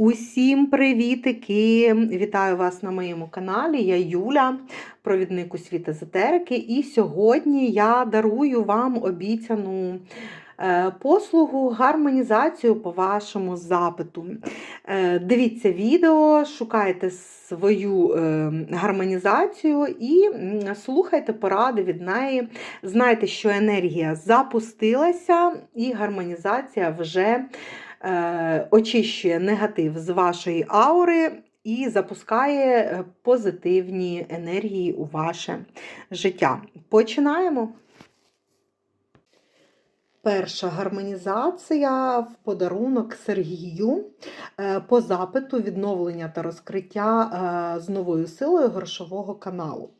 Усім привітики! Вітаю вас на моєму каналі. Я Юля, провідник у світ езотерики. І сьогодні я дарую вам обіцяну е, послугу, гармонізацію по вашому запиту. Е, Дивіться відео, шукайте свою е, гармонізацію і слухайте поради від неї. Знайте, що енергія запустилася і гармонізація вже очищує негатив з вашої аури і запускає е, позитивні енергії у ваше життя. Починаємо. Перша гармонізація в подарунок Сергію е, по запиту відновлення та розкриття е, з новою силою грошового каналу.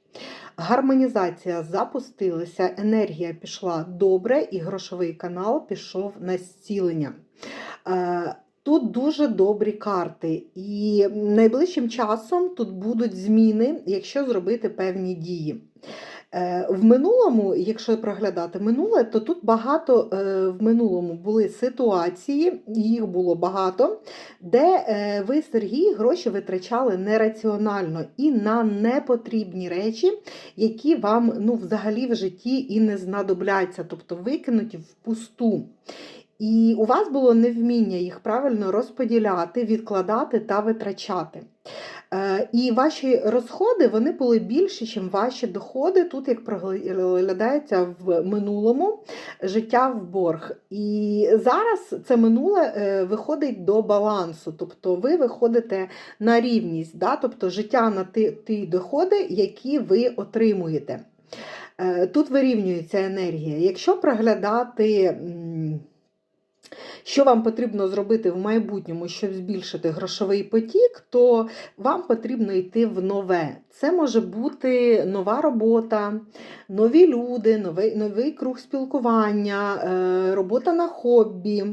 Гармонізація запустилася, енергія пішла добре, і грошовий канал пішов на зцілення. Е, Тут дуже добрі карти, і найближчим часом тут будуть зміни, якщо зробити певні дії. Е, В минулому, якщо проглядати минуле, то тут багато е, в минулому були ситуації, їх було багато, де ви, Сергій, гроші витрачали нераціонально і на непотрібні речі, які вам ну, взагалі в житті і не знадобляться, тобто викинуті в пусту. І у вас було невміння їх правильно розподіляти, відкладати та витрачати. Е, І ваші розходи вони були більші, ніж ваші доходи. Тут, як проглядається в минулому життя в борг. І зараз це минуле е, виходить до балансу, тобто ви виходите на рівність, да? тобто життя на ті, ті доходи, які ви отримуєте. Е, Тут вирівнюється енергія. Якщо проглядати. Що вам потрібно зробити в майбутньому, щоб збільшити грошовий потік, то вам потрібно йти в нове. Це може бути нова робота, нові люди, новий, новий круг спілкування, е, робота на хобі,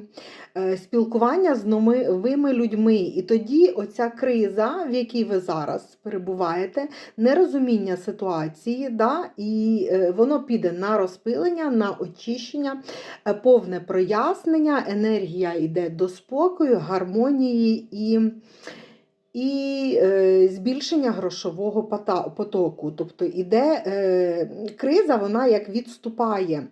спілкування з новими людьми. І тоді оця криза, в якій ви зараз перебуваєте, нерозуміння ситуації, да, і е, воно піде на розпилення, на очищення, е, повне прояснення, енергія йде до спокою, гармонії і. І е, збільшення грошового потоку. Тобто іде е, криза, вона як відступає.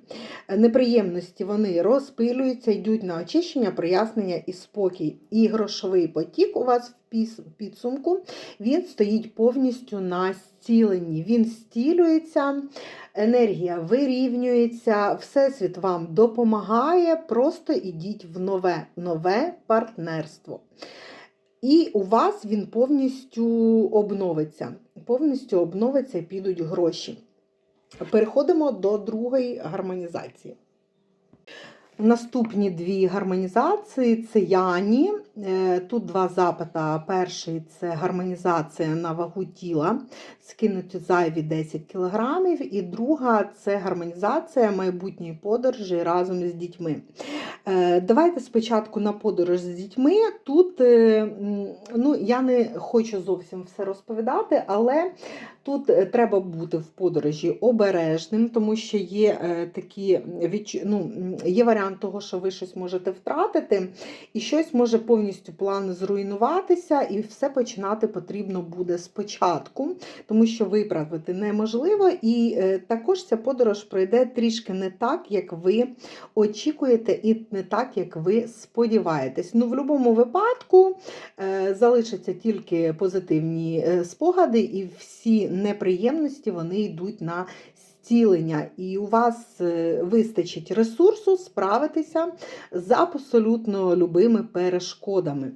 Неприємності вони розпилюються, йдуть на очищення, прояснення і спокій. І грошовий потік у вас в підсумку він стоїть повністю на зціленні. Він стілюється, енергія вирівнюється, Всесвіт вам допомагає, просто ідіть в нове, нове партнерство. І у вас він повністю обновиться. Повністю обновиться і підуть гроші. Переходимо до другої гармонізації. Наступні дві гармонізації це Яні. Е, Тут два запита. Перший це гармонізація на вагу тіла, скинути зайві 10 кг. І друга це гармонізація майбутньої подорожі разом з дітьми. Е, Давайте спочатку на подорож з дітьми. Тут е, ну, я не хочу зовсім все розповідати, але тут треба бути в подорожі обережним, тому що є такі ну, є варіант того, що ви щось можете втратити, і щось може повністю план зруйнуватися, і все починати потрібно буде спочатку, тому що виправити неможливо. І е, також ця подорож пройде трішки не так, як ви очікуєте, і не так, як ви сподіваєтесь. Ну, в будь-якому випадку е, залишаться тільки позитивні е, спогади, і всі неприємності вони йдуть на зцілення. І у вас е, вистачить ресурсу справитися з абсолютно любими перешкодами.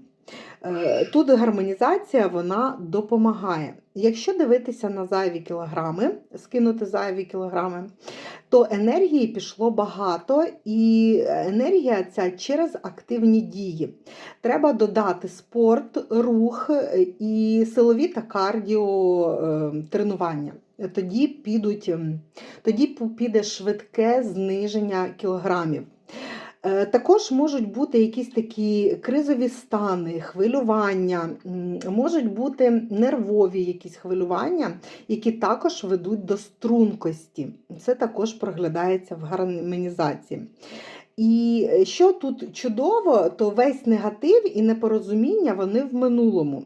Е, Тут гармонізація вона допомагає. Якщо дивитися на зайві кілограми, скинути зайві кілограми, то енергії пішло багато, і енергія ця через активні дії. Треба додати спорт, рух е, і силові та кардіо е, тренування. Тоді, підуть, тоді піде швидке зниження кілограмів. Е, Також можуть бути якісь такі кризові стани, хвилювання, можуть бути нервові якісь хвилювання, які також ведуть до стрункості. Це також проглядається в гармонізації. І е, що тут чудово, то весь негатив і непорозуміння вони в минулому.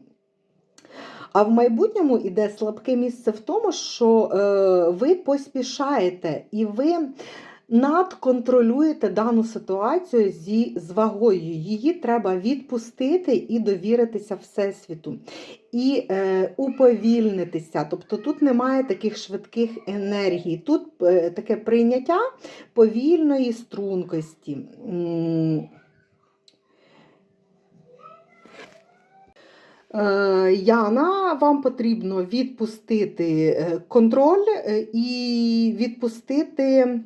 А в майбутньому іде слабке місце в тому, що е, ви поспішаєте і ви надконтролюєте дану ситуацію зі з вагою. Її треба відпустити і довіритися Всесвіту. І е, уповільнитися. Тобто тут немає таких швидких енергій. Тут е, таке прийняття повільної стрункості. Е, Яна, вам потрібно відпустити е, контроль е, і відпустити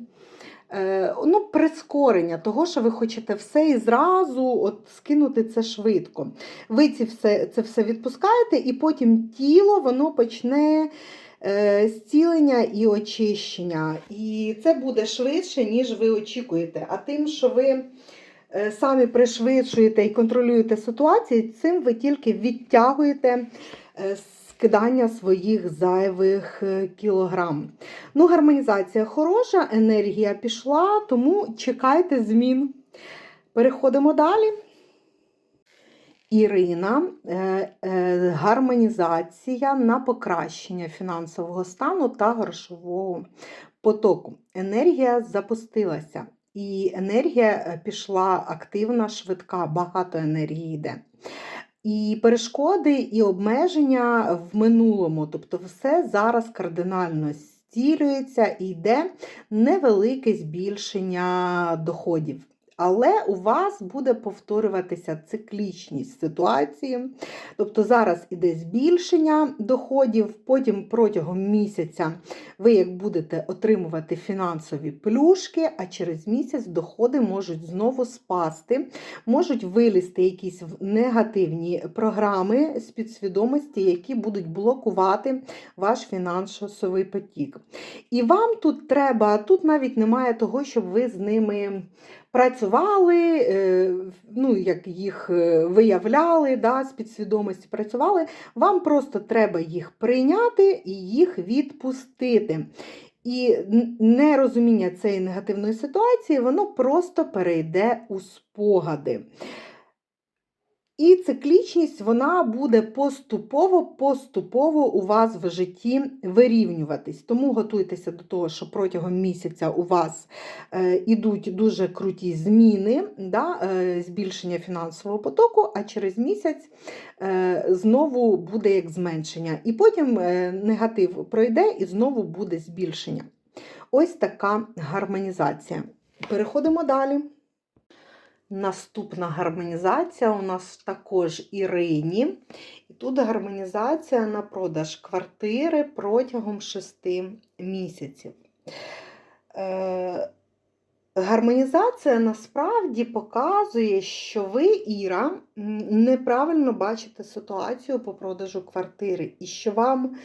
ну, прискорення того, що ви хочете все і зразу от, скинути це швидко. Ви ці все, це все відпускаєте, і потім тіло воно почне е, зцілення і очищення. І це буде швидше, ніж ви очікуєте. А тим, що ви е, самі пришвидшуєте і контролюєте ситуацію, цим ви тільки відтягуєте е, скидання своїх зайвих е, кілограм. Ну, гармонізація хороша, енергія пішла, тому чекайте змін. Переходимо далі. Ірина, е, е, гармонізація на покращення фінансового стану та грошового потоку. Енергія запустилася, і енергія пішла активна, швидка, багато енергії йде. І перешкоди, і обмеження в минулому, тобто все зараз кардинально стілюється і йде невелике збільшення доходів. Але у вас буде повторюватися циклічність ситуації. Тобто зараз іде збільшення доходів, потім протягом місяця ви як будете отримувати фінансові плюшки, а через місяць доходи можуть знову спасти, можуть вилізти якісь негативні програми з підсвідомості, які будуть блокувати ваш фінансовий потік. І вам тут треба, тут навіть немає того, щоб ви з ними працювали, е, ну, як їх е, виявляли, да, з підсвідомості працювали. Вам просто треба їх прийняти і їх відпустити. І нерозуміння цієї негативної ситуації, воно просто перейде у спогади. І циклічність вона буде поступово-поступово у вас в житті вирівнюватись. Тому готуйтеся до того, що протягом місяця у вас е, ідуть дуже круті зміни, да, е, збільшення фінансового потоку, а через місяць е, знову буде як зменшення. І потім е, негатив пройде і знову буде збільшення. Ось така гармонізація. Переходимо далі. Наступна гармонізація у нас також Ірині. І тут гармонізація на продаж квартири протягом 6 місяців. Е, гармонізація насправді показує, що ви, Іра, неправильно бачите ситуацію по продажу квартири, і що вам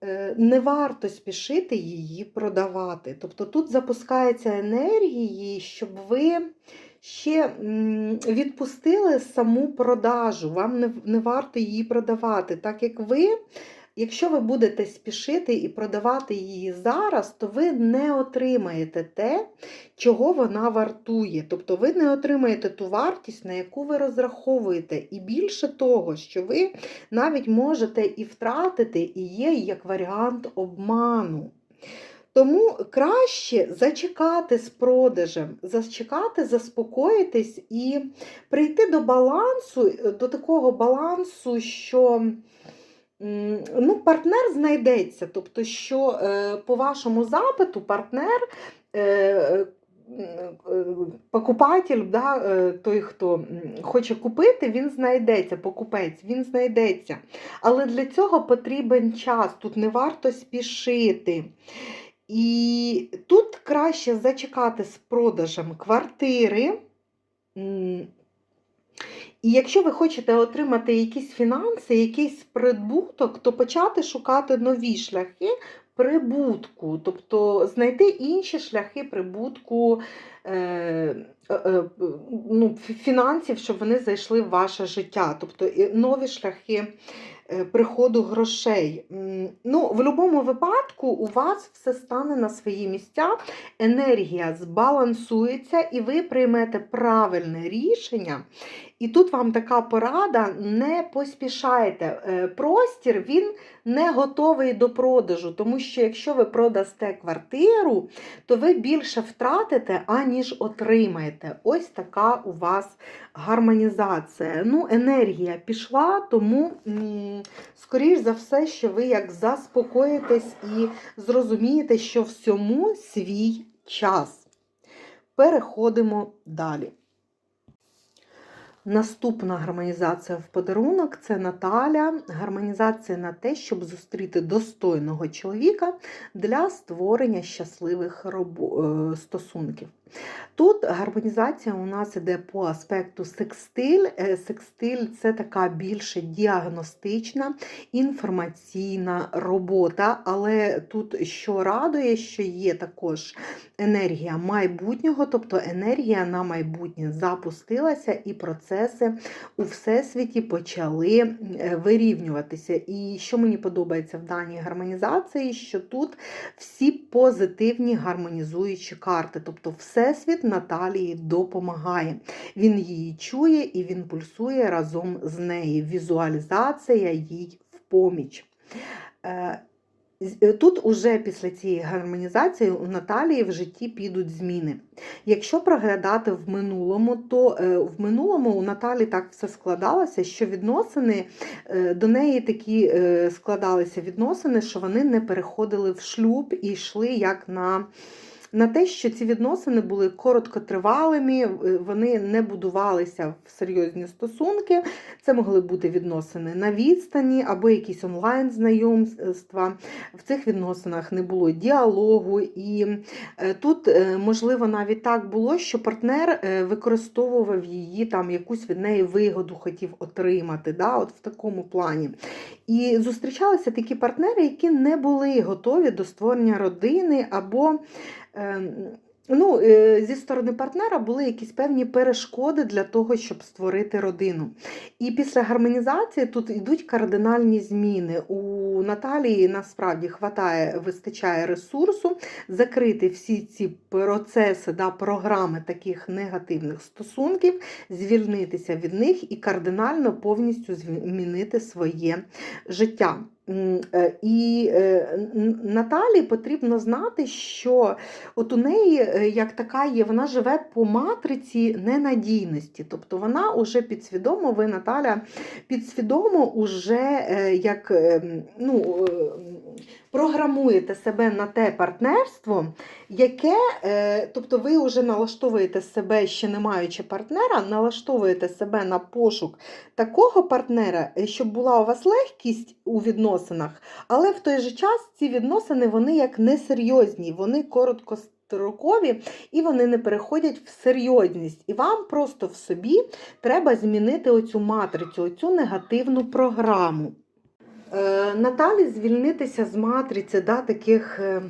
е, не варто спішити її продавати. Тобто тут запускаються енергії, щоб ви ще відпустили саму продажу. Вам не, не варто її продавати, так як ви. Якщо ви будете спішити і продавати її зараз, то ви не отримаєте те, чого вона вартує. Тобто ви не отримаєте ту вартість, на яку ви розраховуєте. І більше того, що ви навіть можете і втратити, і є як варіант обману. Тому краще зачекати з продажем, зачекати, заспокоїтись і прийти до балансу, до такого балансу, що ну, партнер знайдеться. Тобто, що е, по вашому запиту партнер. е, е, е, Покупатель, да, е, той, хто хоче купити, він знайдеться, покупець, він знайдеться. Але для цього потрібен час, тут не варто спішити. І тут краще зачекати з продажем квартири. І якщо ви хочете отримати якісь фінанси, якийсь прибуток, то почати шукати нові шляхи прибутку, тобто знайти інші шляхи прибутку, е, е, е, ну, фінансів, щоб вони зайшли в ваше життя, тобто нові шляхи приходу грошей. Ну, в будь-якому випадку у вас все стане на свої місця, енергія збалансується, і ви приймете правильне рішення. І тут вам така порада: не поспішайте. Е, Простір він не готовий до продажу, тому що якщо ви продасте квартиру, то ви більше втратите, аніж отримаєте. Ось така у вас гармонізація. Ну, енергія пішла, тому, скоріш за все, що ви як заспокоїтесь і зрозумієте, що всьому свій час. Переходимо далі. Наступна гармонізація в подарунок це Наталя. Гармонізація на те, щоб зустріти достойного чоловіка для створення щасливих е, стосунків. Тут гармонізація у нас іде по аспекту секстиль. Е, Секстиль це така більше діагностична, інформаційна робота, але тут що радує, що є також енергія майбутнього, тобто енергія на майбутнє запустилася, і процеси у всесвіті почали е, вирівнюватися. І що мені подобається в даній гармонізації, що тут всі позитивні гармонізуючі карти, тобто всесвіт Наталії допомагає. Він її чує і він пульсує разом з нею. Візуалізація їй в поміч. Е, е, Тут уже після цієї гармонізації у Наталії в житті підуть зміни. Якщо проглядати в минулому, то е, в минулому у Наталі так все складалося, що відносини до неї такі складалися відносини, що вони не переходили в шлюб і йшли як на. На те, що ці відносини були короткотривалими, е, вони не будувалися в серйозні стосунки. Це могли бути відносини на відстані або якісь онлайн-знайомства. В цих відносинах не було діалогу, і е, тут, е, можливо, навіть так було, що партнер використовував її там якусь від неї вигоду хотів отримати, да, от в такому плані. І зустрічалися такі партнери, які не були готові до створення родини або. Ем, Ну, е, зі сторони партнера були якісь певні перешкоди для того, щоб створити родину. І після гармонізації тут йдуть кардинальні зміни. У Наталії насправді хватає, вистачає ресурсу закрити всі ці процеси, да, програми таких негативних стосунків, звільнитися від них і кардинально повністю змінити своє життя. Е, І е, Наталі потрібно знати, що от у неї е, як така є, вона живе по матриці ненадійності. Тобто вона уже підсвідомо, ви, Наталя, підсвідомо уже як е, ну, програмуєте себе на те партнерство, яке, е, тобто ви вже налаштовуєте себе, ще не маючи партнера, налаштовуєте себе на пошук такого партнера, е, щоб була у вас легкість у відносинах, але в той же час ці відносини вони як несерйозні, вони короткострокові і вони не переходять в серйозність. І вам просто в собі треба змінити оцю матрицю, оцю негативну програму. Е, Наталі звільнитися з матриці да, таких е,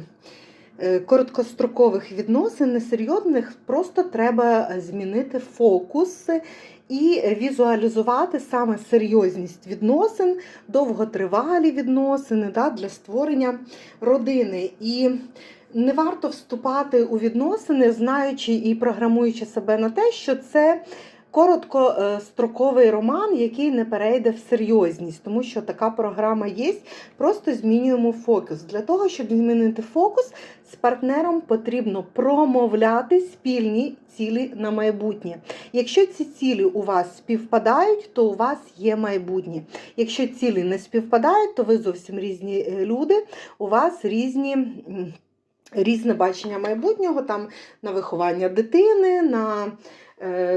е, короткострокових відносин, несерйозних, просто треба змінити фокус і візуалізувати саме серйозність відносин, довготривалі відносини да, для створення родини. І не варто вступати у відносини, знаючи і програмуючи себе на те, що це короткостроковий роман, який не перейде в серйозність, тому що така програма є. Просто змінюємо фокус. Для того, щоб змінити фокус, з партнером потрібно промовляти спільні цілі на майбутнє. Якщо ці цілі у вас співпадають, то у вас є майбутнє. Якщо цілі не співпадають, то ви зовсім різні е, люди, у вас різні. Різне бачення майбутнього там на виховання дитини, на е,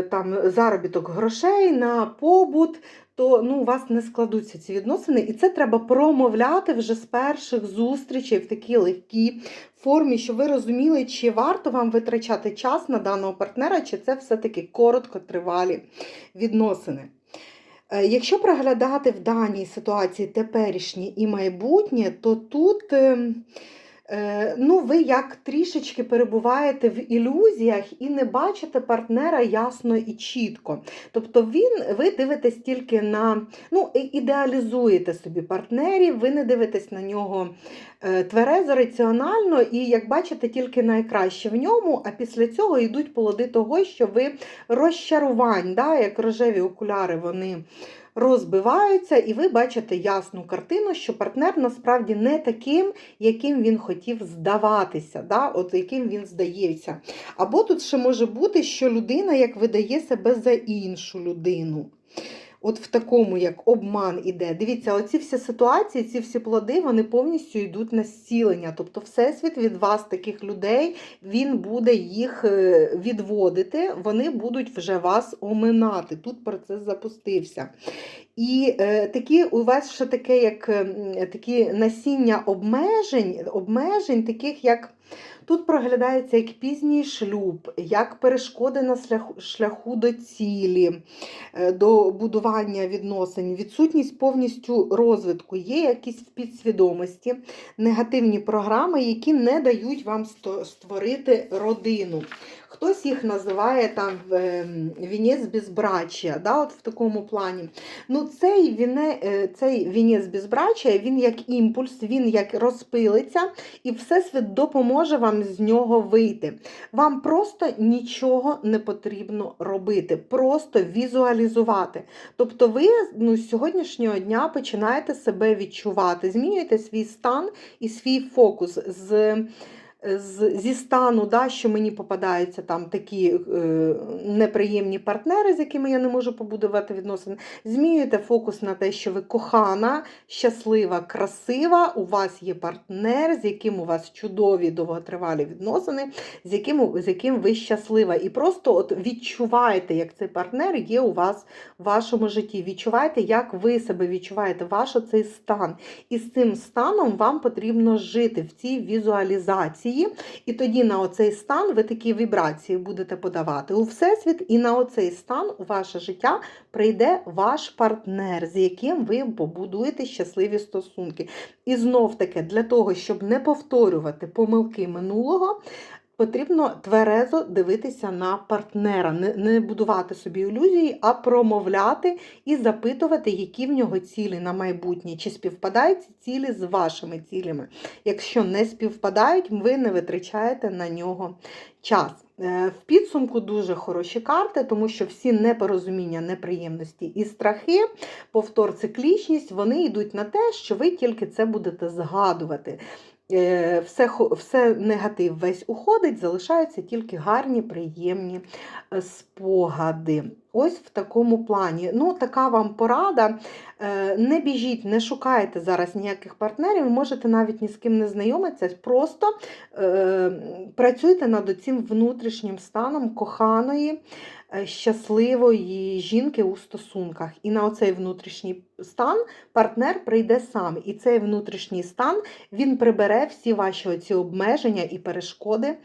там, заробіток грошей, на побут, то ну, у вас не складуться ці відносини. І це треба промовляти вже з перших зустрічей в такій легкій формі, щоб ви розуміли, чи варто вам витрачати час на даного партнера, чи це все-таки короткотривалі відносини. Е, Якщо проглядати в даній ситуації теперішнє і майбутнє, то тут ем, Е, ну, ви як трішечки перебуваєте в ілюзіях і не бачите партнера ясно і чітко. Тобто він, ви дивитесь тільки на, ну, ідеалізуєте собі партнерів, ви не дивитесь на нього е, тверезо, раціонально, і як бачите, тільки найкраще в ньому, а після цього йдуть плоди того, що ви розчарувань, да, як рожеві окуляри, вони розбиваються, і ви бачите ясну картину, що партнер насправді не таким, яким він хотів здаватися, да? от яким він здається. Або тут ще може бути, що людина як видає себе за іншу людину. От в такому, як обман іде. Дивіться, оці всі ситуації, ці всі плоди, вони повністю йдуть на зцілення. Тобто, Всесвіт від вас, таких людей, він буде їх е, відводити, вони будуть вже вас оминати. Тут процес запустився. І е, такі у вас ще таке, як ем, такі насіння обмежень, обмежень, таких як тут проглядається як пізній шлюб, як перешкоди на шляху, до цілі, е, до будування відносин, відсутність повністю розвитку. Є якісь в підсвідомості негативні програми, які не дають вам створити родину. Хтось їх називає там ем, вінець безбрачя, да, от в такому плані. Ну, цей, віне, е, цей вінець безбрачя, він як імпульс, він як розпилиться, і Всесвіт допоможе вам з нього вийти. Вам просто нічого не потрібно робити, просто візуалізувати. Тобто ви ну, з сьогоднішнього дня починаєте себе відчувати, змінюєте свій стан і свій фокус з. З, зі стану, да, що мені попадаються там такі е, неприємні партнери, з якими я не можу побудувати відносини, змінюєте фокус на те, що ви кохана, щаслива, красива, у вас є партнер, з яким у вас чудові довготривалі відносини, з яким, з яким ви щаслива. І просто от відчуваєте, як цей партнер є у вас в вашому житті. Відчуваєте, як ви себе відчуваєте, ваш цей стан. І з цим станом вам потрібно жити в цій візуалізації. І тоді на оцей стан ви такі вібрації будете подавати у Всесвіт, і на оцей стан у ваше життя прийде ваш партнер, з яким ви побудуєте щасливі стосунки. І знов таки, для того, щоб не повторювати помилки минулого. Потрібно тверезо дивитися на партнера, не, не будувати собі ілюзії, а промовляти і запитувати, які в нього цілі на майбутнє, чи співпадають ці цілі з вашими цілями. Якщо не співпадають, ви не витрачаєте на нього час. Е, В підсумку дуже хороші карти, тому що всі непорозуміння, неприємності і страхи, повтор, циклічність, вони йдуть на те, що ви тільки це будете згадувати. Е, Все, все негатив весь уходить, залишаються тільки гарні, приємні е, спогади. Ось в такому плані. Ну, така вам порада. Е, Не біжіть, не шукайте зараз ніяких партнерів, можете навіть ні з ким не знайомитися, просто е, працюйте над цим внутрішнім станом коханої, е, щасливої жінки у стосунках. І на оцей внутрішній стан партнер прийде сам. І цей внутрішній стан він прибере всі ваші оці обмеження і перешкоди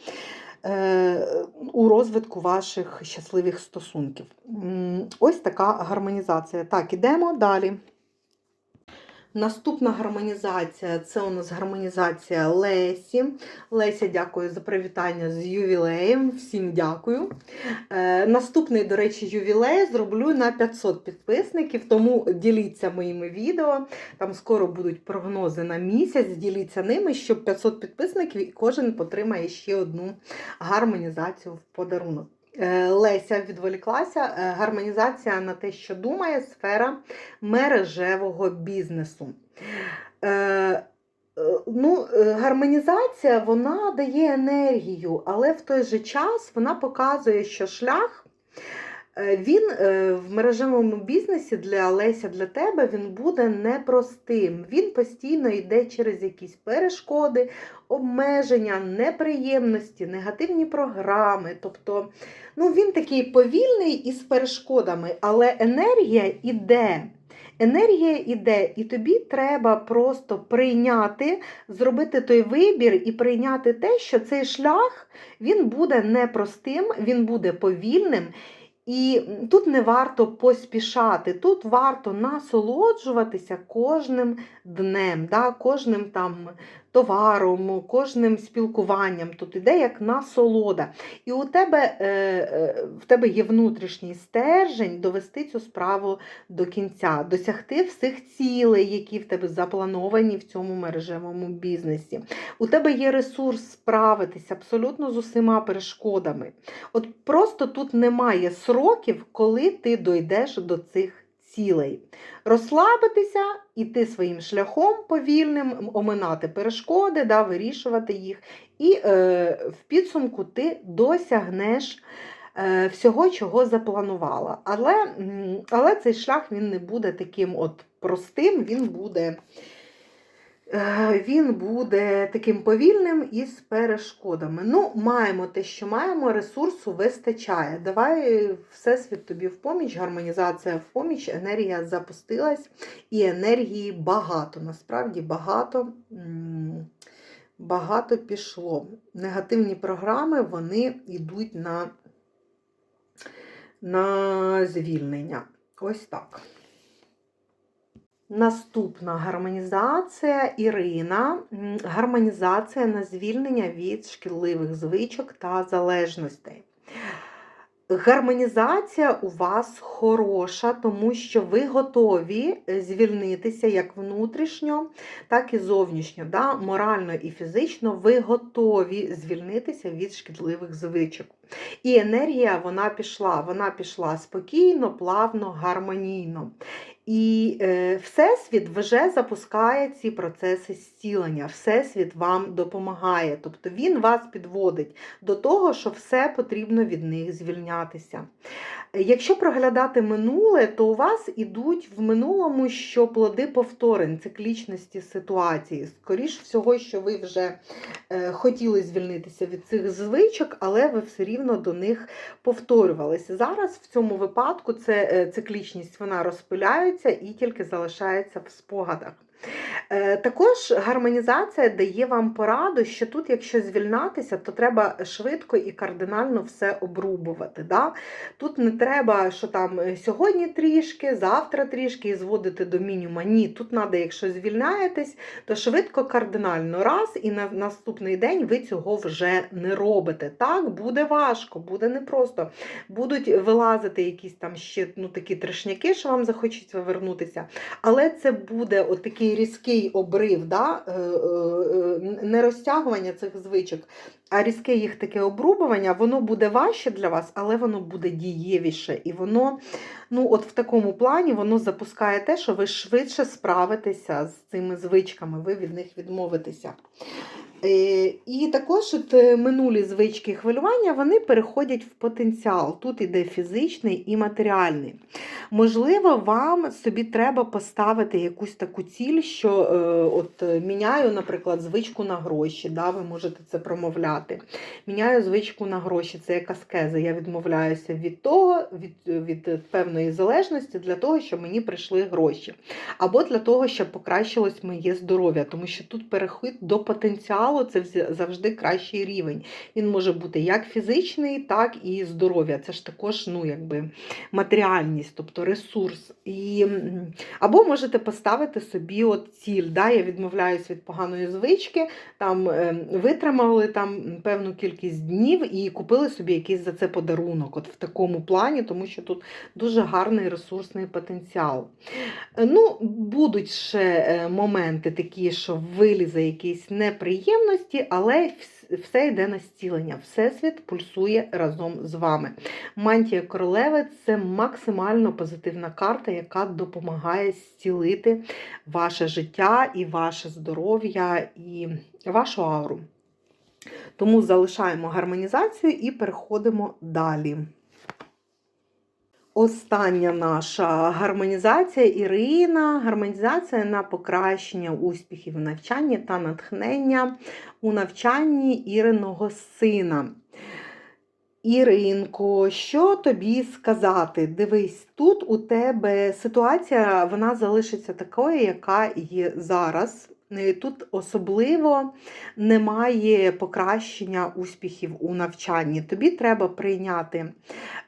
у розвитку ваших щасливих стосунків. Ось така гармонізація. Так, ідемо далі. Наступна гармонізація це у нас гармонізація Лесі. Леся, дякую за привітання з ювілеєм. Всім дякую. Е, наступний, до речі, ювілей зроблю на 500 підписників, тому діліться моїми відео. Там скоро будуть прогнози на місяць. Діліться ними, щоб 500 підписників і кожен потримає ще одну гармонізацію в подарунок. Е, Леся відволіклася. Е, Гармонізація на те, що думає сфера мережевого бізнесу. Е, Ну, гармонізація вона дає енергію, але в той же час вона показує, що шлях він е, в мережевому бізнесі для Леся, для тебе він буде непростим. Він постійно йде через якісь перешкоди, обмеження, неприємності, негативні програми. Тобто, ну, він такий повільний і з перешкодами, але енергія іде. Енергія іде, і тобі треба просто прийняти, зробити той вибір і прийняти те, що цей шлях він буде непростим, він буде повільним. І тут не варто поспішати, тут варто насолоджуватися кожним днем, да, кожним там товаром, кожним спілкуванням. Тут іде як насолода. І у тебе, е, е, в тебе є внутрішній стержень довести цю справу до кінця, досягти всіх цілей, які в тебе заплановані в цьому мережевому бізнесі. У тебе є ресурс справитися абсолютно з усіма перешкодами. От просто тут немає сроків, коли ти дойдеш до цих цілей. Розслабитися, іти своїм шляхом повільним, оминати перешкоди, да, вирішувати їх. І е, в підсумку ти досягнеш е, всього, чого запланувала. Але, але цей шлях він не буде таким от простим, він буде. Е, Він буде таким повільним і з перешкодами. Ну, маємо те, що маємо, ресурсу вистачає. Давай всесвіт тобі в поміч, гармонізація в поміч, енергія запустилась, і енергії багато. Насправді багато, багато пішло. Негативні програми вони йдуть на, на звільнення. Ось так. Наступна гармонізація Ірина. Гармонізація на звільнення від шкідливих звичок та залежностей. Гармонізація у вас хороша, тому що ви готові звільнитися як внутрішньо, так і зовнішньо. Да? Морально і фізично ви готові звільнитися від шкідливих звичок. І енергія вона пішла. Вона пішла спокійно, плавно, гармонійно. І е, Всесвіт вже запускає ці процеси зцілення. Всесвіт вам допомагає. Тобто він вас підводить до того, що все потрібно від них звільнятися. Якщо проглядати минуле, то у вас ідуть в минулому що плоди повторень, циклічності ситуації. Скоріш всього, що ви вже е, хотіли звільнитися від цих звичок, але ви все рівно до них повторювалися. Зараз в цьому випадку це е, циклічність вона розпиляється і тільки залишається в спогадах. Е, Також гармонізація дає вам пораду, що тут, якщо звільнатися, то треба швидко і кардинально все обрубувати. Да? Тут не треба, що там е, сьогодні трішки, завтра трішки і зводити до мінімума. Ні, тут треба, якщо звільняєтесь, то швидко кардинально раз, і на наступний день ви цього вже не робите. Так, буде важко, буде непросто. Будуть вилазити якісь там ще ну, такі трешняки, що вам захочеться вернутися. Але це буде отакий різкий обрив, да? е, е, не розтягування цих звичок, а різке їх таке обрубування, воно буде важче для вас, але воно буде дієвіше. І воно, ну, от в такому плані, воно запускає те, що ви швидше справитеся з цими звичками, ви від них відмовитеся. Е, І також от е, минулі звички хвилювання вони переходять в потенціал. Тут іде фізичний і матеріальний. Можливо, вам собі треба поставити якусь таку ціль, що е, от міняю, наприклад, звичку на гроші. Да, Ви можете це промовляти. Міняю звичку на гроші, це як аскеза. Я відмовляюся від того, від, від певної залежності для того, щоб мені прийшли гроші. Або для того, щоб покращилось моє здоров'я, тому що тут перехід до потенціалу це завжди кращий рівень. Він може бути як фізичний, так і здоров'я. Це ж також ну, якби, матеріальність, тобто ресурс. І, або можете поставити собі от ціль. Да? Я відмовляюсь від поганої звички, там, е, витримали там певну кількість днів і купили собі якийсь за це подарунок. От в такому плані, тому що тут дуже гарний ресурсний потенціал. Е, Ну, будуть ще е, моменти такі, що вилізе якісь неприємності, але все йде на зцілення. Всесвіт пульсує разом з вами. Мантія королеви це максимально позитивна карта, яка допомагає зцілити ваше життя і ваше здоров'я, і вашу ауру. Тому залишаємо гармонізацію і переходимо далі. Остання наша гармонізація Ірина. Гармонізація на покращення успіхів у навчанні та натхнення у навчанні Іриного сина. Іринко, що тобі сказати? Дивись, тут у тебе ситуація вона залишиться такою, яка є зараз. Тут особливо немає покращення успіхів у навчанні. Тобі треба прийняти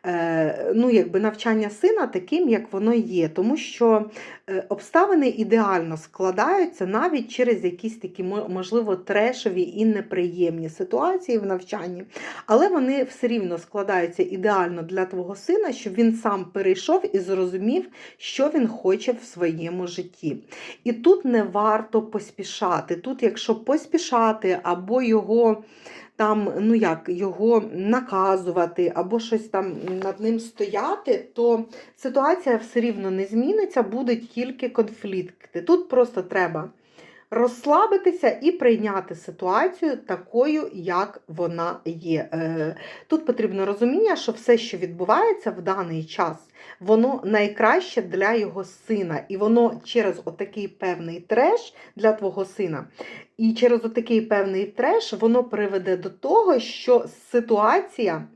е, ну, якби навчання сина таким, як воно є, тому що е, обставини ідеально складаються навіть через якісь такі, можливо, трешові і неприємні ситуації в навчанні, але вони все рівно складаються ідеально для твого сина, щоб він сам перейшов і зрозумів, що він хоче в своєму житті. І тут не варто поспішати. Тут, якщо поспішати або його там, ну як, його наказувати, або щось там над ним стояти, то ситуація все рівно не зміниться, будуть тільки конфлікти. Тут просто треба розслабитися і прийняти ситуацію такою, як вона є. Е, Тут потрібно розуміння, що все, що відбувається в даний час, воно найкраще для його сина. І воно через отакий певний треш для твого сина. І через отакий певний треш воно приведе до того, що ситуація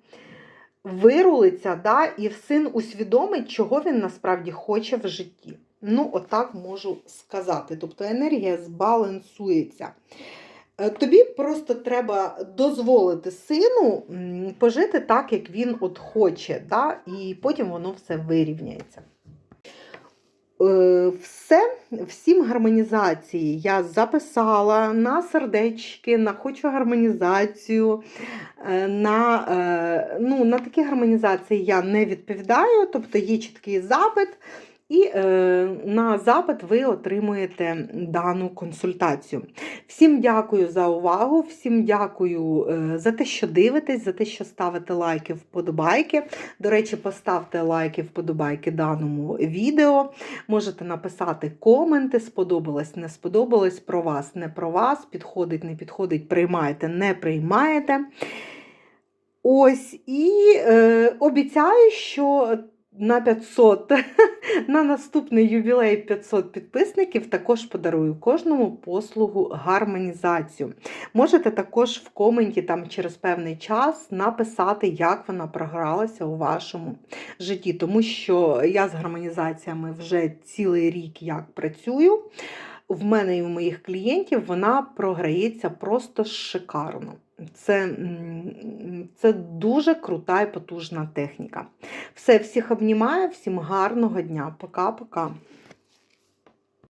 вирулиться, да, і син усвідомить, чого він насправді хоче в житті. Ну, отак можу сказати. Тобто енергія збалансується. Е, Тобі просто треба дозволити сину пожити так, як він от хоче, да? і потім воно все вирівняється. Е, Все, всім гармонізації я записала на сердечки, на хочу гармонізацію. е, На, ну, на такі гармонізації я не відповідаю, тобто є чіткий запит, і е, на запит ви отримуєте дану консультацію. Всім дякую за увагу, всім дякую е, за те, що дивитесь, за те, що ставите лайки, вподобайки. До речі, поставте лайки, вподобайки даному відео. Можете написати коменти, сподобалось, не сподобалось, про вас, не про вас, підходить, не підходить, приймаєте, не приймаєте. Ось, і е, обіцяю, що на 500, на наступний ювілей 500 підписників також подарую кожному послугу гармонізацію. Можете також в коменті там через певний час написати, як вона програлася у вашому житті, тому що я з гармонізаціями вже цілий рік як працюю. В мене і у моїх клієнтів вона програється просто шикарно. Це, це дуже крута і потужна техніка. Все, всіх обнімаю, всім гарного дня. Пока-пока.